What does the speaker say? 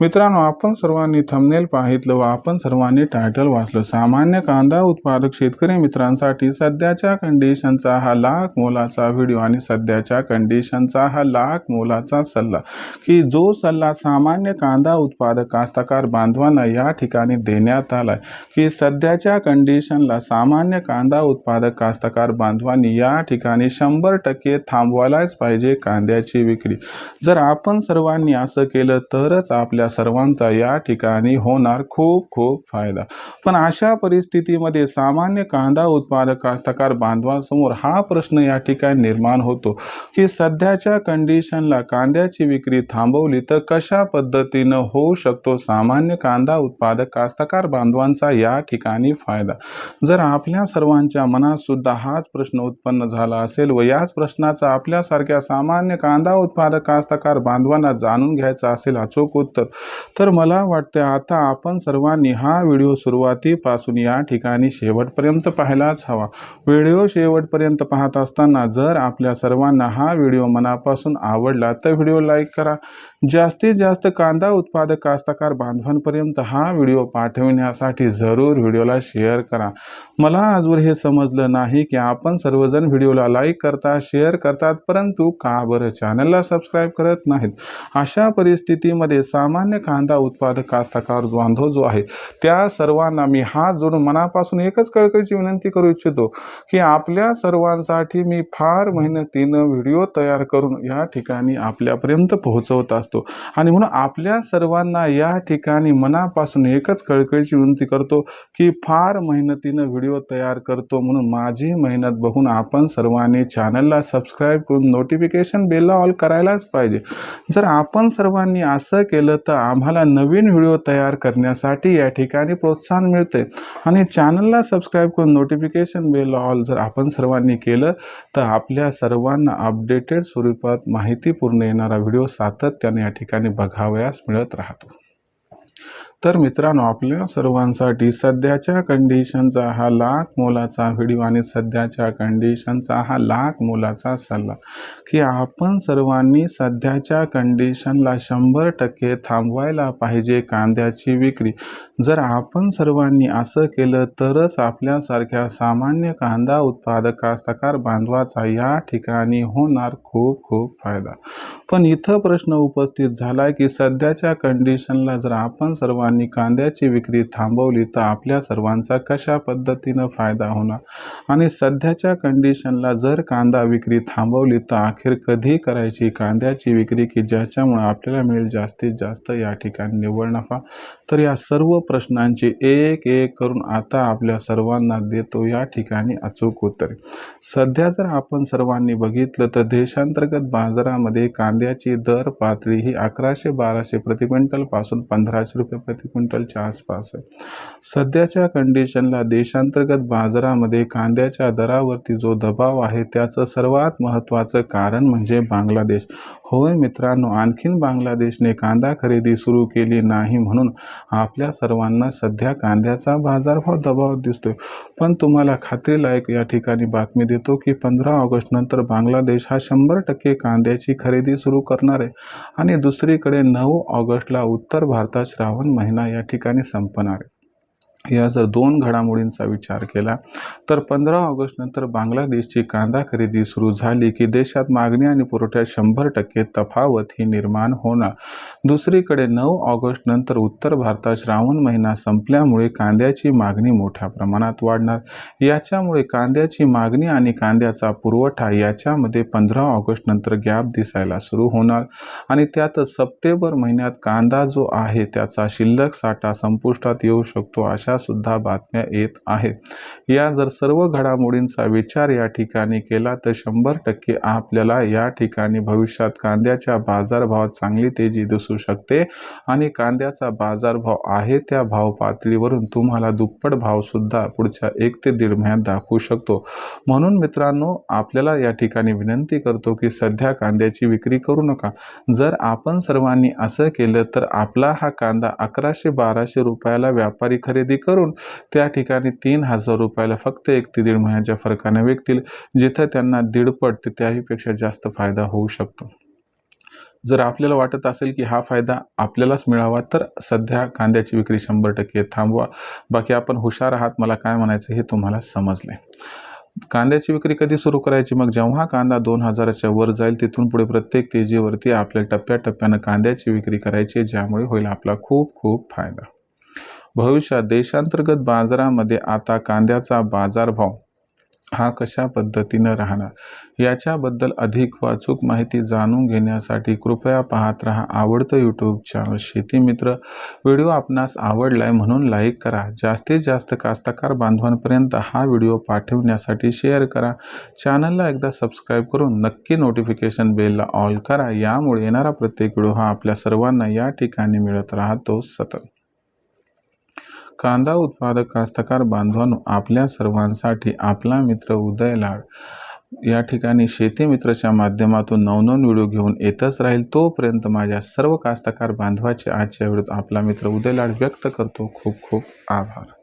मित्रांनो आपण सर्वांनी थंबनेल पाहितलं व आपण सर्वांनी टायटल वाचलं. सामान्य कांदा उत्पादक शेतकरी मित्रांसाठी सध्याच्या कंडिशनचा हा लाख मोलाचा व्हिडिओ आणि सध्याच्या कंडिशनचा हा लाख मोलाचा सल्ला की जो सल्ला सामान्य कांदा उत्पादक कास्तकार बांधवांना या ठिकाणी देण्यात आलाय की सध्याच्या कंडिशनला सामान्य कांदा उत्पादक कास्तकार बांधवांनी या ठिकाणी शंभर टक्के थांबवायलाच पाहिजे कांद्याची विक्री. जर आपण सर्वांनी असं केलं तरच आपल्या सर्वांचा या ठिकाणी होणार खूप खूप फायदा. पण अशा परिस्थितीमध्ये सामान्य कांदा उत्पादक कास्तकार बांधवांसमोर हा प्रश्न या ठिकाणी निर्माण होतो की सध्याच्या कंडिशनला कांद्याची विक्री थांबवली तर कशा पद्धतीनं होऊ शकतो? सामान्य कांदा उत्पादक कास्तकार बांधवांचा या ठिकाणी फायदा. जर आपल्या सर्वांच्या मनात सुद्धा हाच प्रश्न उत्पन्न झाला असेल व याच प्रश्नाचा आपल्यासारख्या सामान्य कांदा उत्पादक कास्तकार बांधवांना जाणून घ्यायचा असेल अचूक उत्तर तर मला वाटतं आता आपण सर्वांनी हा व्हिडिओ सुरुवातीपासून या ठिकाणी शेवटपर्यंत पाहायलाच हवा. व्हिडिओ शेवटपर्यंत पाहत असताना जर आपल्या सर्वांना हा व्हिडिओ मनापासून आवडला तर व्हिडिओ लाईक करा. जास्तीत जास्त कांदा उत्पादक कास्तकार बांधवांपर्यंत हा व्हिडिओ पाठविण्यासाठी जरूर व्हिडिओला शेअर करा. मला आजवर हे समजलं नाही की आपण सर्वजण व्हिडिओला लाईक करता शेअर करतात परंतु का बरं चॅनलला सबस्क्राईब करत नाहीत? अशा परिस्थितीमध्ये सामान्य कांदा उत्पादक कास्तकार बांधव जो आहे त्या सर्वांना मी हात जोडून मनापासून एकच कळकळीची विनंती करू इच्छितो की आपल्या सर्वांसाठी मी फार मेहनतीनं व्हिडिओ तयार करून या ठिकाणी आपल्यापर्यंत पोहोचवत असतो. आणि म्हणून आपल्या सर्वांना या ठिकाणी मनापासून एकच कळकळीची विनंती करतो की फार मेहनतीनं व्हिडिओ तयार करतो म्हणून माझी मेहनत बघून आपण सर्वांनी चॅनलला सबस्क्राईब करून नोटिफिकेशन बेलला ऑल करायलाच पाहिजे. जर आपण सर्वांनी असं केलं तर आम्हाला नवीन व्हिडिओ तयार करण्यासाठी या ठिकाणी प्रोत्साहन मिळते. आणि चॅनलला सबस्क्राईब करून नोटिफिकेशन बेल ऑल जर आपण सर्वांनी केलं तर आपल्या सर्वांना अपडेटेड स्वरूपात माहितीपूर्ण येणारा व्हिडिओ सातत्याने या ठिकाणी बघावयास मिळत राहतो. तर मित्रांनो आपल्या सर्वांसाठी सध्याच्या कंडिशनचा हा लाख मोलाचा व्हिडिओ आणि सध्याच्या कंडिशनचा हा लाख मोलाचा सल्ला की आपण सर्वांनी सध्याच्या कंडिशनला शंभर टक्के थांबवायला पाहिजे कांद्याची विक्री. जर आपण सर्वांनी असं केलं तरच आपल्यासारख्या सामान्य कांदा उत्पादक कास्तकार बांधवाचा या ठिकाणी होणार खूप खूप फायदा. पण इथं प्रश्न उपस्थित झाला की सध्याच्या कंडिशनला जर आपण सर्वांनी कांद्याची विक्री थांबवली तर आपल्या सर्वांचा कशा पद्धतीनं फायदा होणार? आणि सध्याच्या कंडिशनला जर कांदा विक्री थांबवली तर अखेर कधी करायची? कांद्याची विक्री की ज्याच्यामुळे आपल्याला मिळेल जास्तीत जास्त? या ठिकाणी निव्वळ नफा. तर या सर्व प्रश्नांची एक एक करून आता आपल्या सर्वांना देतो या ठिकाणी अचूक उत्तरे. सध्या जर आपण सर्वांनी बघितलं तर देशांतर्गत बाजारामध्ये कांद्याची दर पातळी ही अकराशे बाराशे प्रति क्विंटलपासून पंधराशे रुपये प्रति क्विंटलच्या आसपास आहे. सध्याच्या कंडिशनला देशांतर्गत बाजारामध्ये कांद्याच्या दरावरती जो दबाव आहे त्याचं सर्वात महत्त्वाचं कारण म्हणजे बांगलादेश. होय मित्रांनो आणखीन बांगलादेशने कांदा खरेदी सुरू केली नाही म्हणून आपल्या सर्वांना सध्या कांद्याचा बाजारभाव दबाव दिसतोय. पण तुम्हाला खात्रीलायक या ठिकाणी बातमी देतो की पंधरा ऑगस्ट नंतर बांगलादेश हा शंभर टक्के कांद्याची खरेदी सुरू करणार आहे आणि दुसरीकडे नऊ ऑगस्टला उत्तर भारतात श्रावण महिना या ठिकाणी संपणार आहे. या जर दोन घडामोडींचा विचार केला तर पंधरा ऑगस्ट नंतर बांगलादेशची कांदा खरेदी सुरू झाली की देशात मागणी आणि पुरवठ्यात शंभर टक्के तफावत ही निर्माण होणार. दुसरीकडे नऊ ऑगस्ट नंतर उत्तर भारतात श्रावण महिना संपल्यामुळे कांद्याची मागणी मोठ्या प्रमाणात वाढणार. याच्यामुळे कांद्याची मागणी आणि कांद्याचा पुरवठा याच्यामध्ये पंधरा ऑगस्ट नंतर गॅप दिसायला सुरू होणार. आणि त्यातच सप्टेंबर महिन्यात कांदा जो आहे त्याचा शिल्लक साठा संपुष्टात येऊ शकतो अशा अशा सुद्धा बातम्या येत आहेत. या जर सर्व घडामोडींचा विचार या ठिकाणी केला तर शंभर टक्के आपल्याला या ठिकाणी भविष्यात कांद्याच्या बाजारभावात चांगली तेजी दिसू शकते आणि कांद्याचा बाजारभाव आहे त्या भाव पातळीवरून तुम्हाला दुप्पट भाव सुद्धा पुढच्या एक ते दीड महिन्यात दाखवू शकतो. म्हणून मित्रांनो आपल्याला या ठिकाणी विनंती करतो की सध्या कांद्याची विक्री करू नका. जर आपण सर्वांनी असं केलं तर आपला हा कांदा अकराशे बाराशे रुपयाला व्यापारी खरेदी करून त्या ठिकाणी तीन हजार रुपयाला फक्त एक ते दीड महिन्याच्या फरकाने विकतील जिथं त्यांना दीडपट ते त्याहीपेक्षा जास्त फायदा होऊ शकतो. जर आपल्याला वाटत असेल की हा फायदा आपल्यालाच मिळावा तर सध्या कांद्याची विक्री शंभर टक्के थांबवा. बाकी आपण हुशार आहात मला काय म्हणायचं हे तुम्हाला समजले. कांद्याची विक्री कधी सुरू करायची? मग जेव्हा कांदा दोन हजाराच्या वर जाईल तिथून पुढे प्रत्येक तेजीवरती आपल्याला टप्प्याटप्प्यानं कांद्याची विक्री करायची ज्यामुळे होईल आपला खूप खूप फायदा. भविष्यात देशांतर्गत बाजारामध्ये आता कांद्याचा बाजारभाव हा कशा पद्धतीनं राहणार? याच्याबद्दल अधिक वाचूक माहिती जाणून घेण्यासाठी कृपया पाहत राहा आवडतं यूट्यूब चॅनल शेती मित्र. व्हिडिओ आपणास आवडलाय म्हणून लाईक करा. जास्तीत जास्त कास्तकार बांधवांपर्यंत हा व्हिडिओ पाठवण्यासाठी शेअर करा. चॅनलला एकदा सबस्क्राईब करून नक्की नोटिफिकेशन बेलला ऑल करा. यामुळे येणारा प्रत्येक व्हिडिओ हा आपल्या सर्वांना या ठिकाणी मिळत राहतो सतत. कांदा उत्पादक कास्तकार बांधवांनो आपल्या सर्वांसाठी आपला मित्र उदय लाड. या ठिकाणी शेती मित्रच्या माध्यमातून नवनवीन व्हिडिओ घेऊन येतच राहील. तोपर्यंत माझ्या सर्व कास्तकार बांधवाचे आजच्या व्हिडिओत आपला मित्र उदय लाड व्यक्त करतो. खूप खूप आभार.